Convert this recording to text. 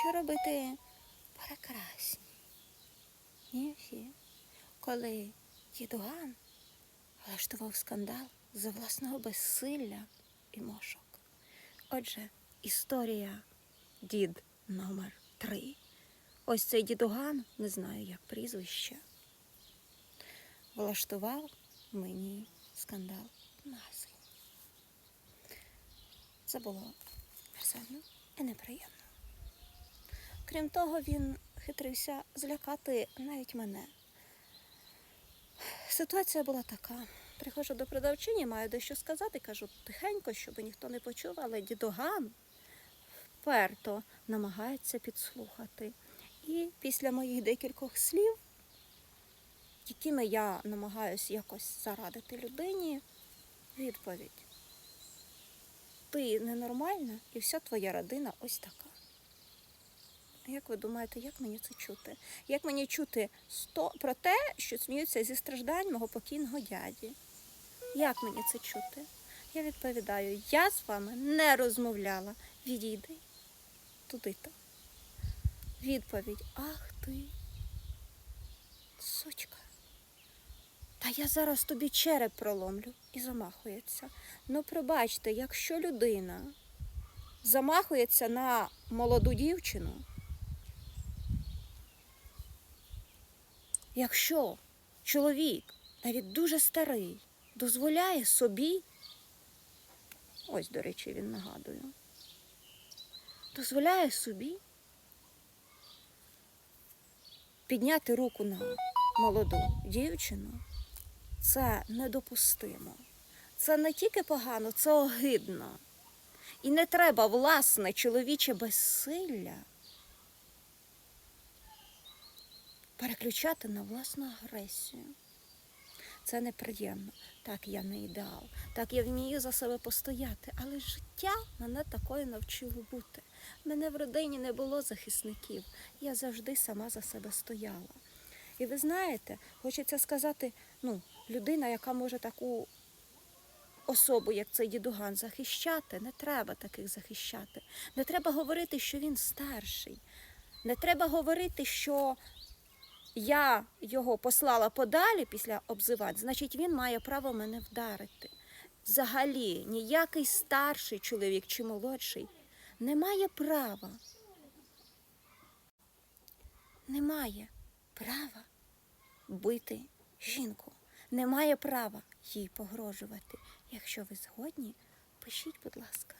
що робити прекрасні. Ні всі. Коли дідуган влаштував скандал за власного безсилля і мошок. Отже, історія дід номер три. Ось цей дідуган, не знаю як прізвище, влаштував мені скандал магазині. Це було мерзенно і неприємно. Крім того, він хитрився злякати навіть мене. Ситуація була така. Приходжу до продавчині, маю дещо сказати, кажу тихенько, щоб ніхто не почув, але дідоган вперто намагається підслухати. І після моїх декількох слів, якими я намагаюся якось зарадити людині, відповідь. Ти ненормальна і вся твоя родина ось така. Як ви думаєте, як мені це чути? Як мені чути сто... про те, що сміються зі страждань мого покійного дяді? Як мені це чути? Я відповідаю, я з вами не розмовляла. Відійди туди-то. Відповідь: Ах ти, сучка. Та я зараз тобі череп проломлю і замахується. Ну, пробачте, якщо людина замахується на молоду дівчину, якщо чоловік, навіть дуже старий, дозволяє собі, ось, до речі, він нагадую, дозволяє собі підняти руку на молоду дівчину, це недопустимо. Це не тільки погано, це огидно. І не треба власне чоловіче безсилля переключати на власну агресію. Це неприємно. Так, я не ідеал, так я вмію за себе постояти, але життя мене такою навчило бути. Мене в родині не було захисників. Я завжди сама за себе стояла. І ви знаєте, хочеться сказати, ну, людина, яка може таку особу, як цей дідуган, захищати, не треба таких захищати. Не треба говорити, що він старший. Не треба говорити, що я його послала подалі після обзивань, значить він має право мене вдарити. Взагалі, ніякий старший чоловік чи молодший не має права. Не має права бити жінку. Не має права їй погрожувати. Якщо ви згодні, пишіть, будь ласка.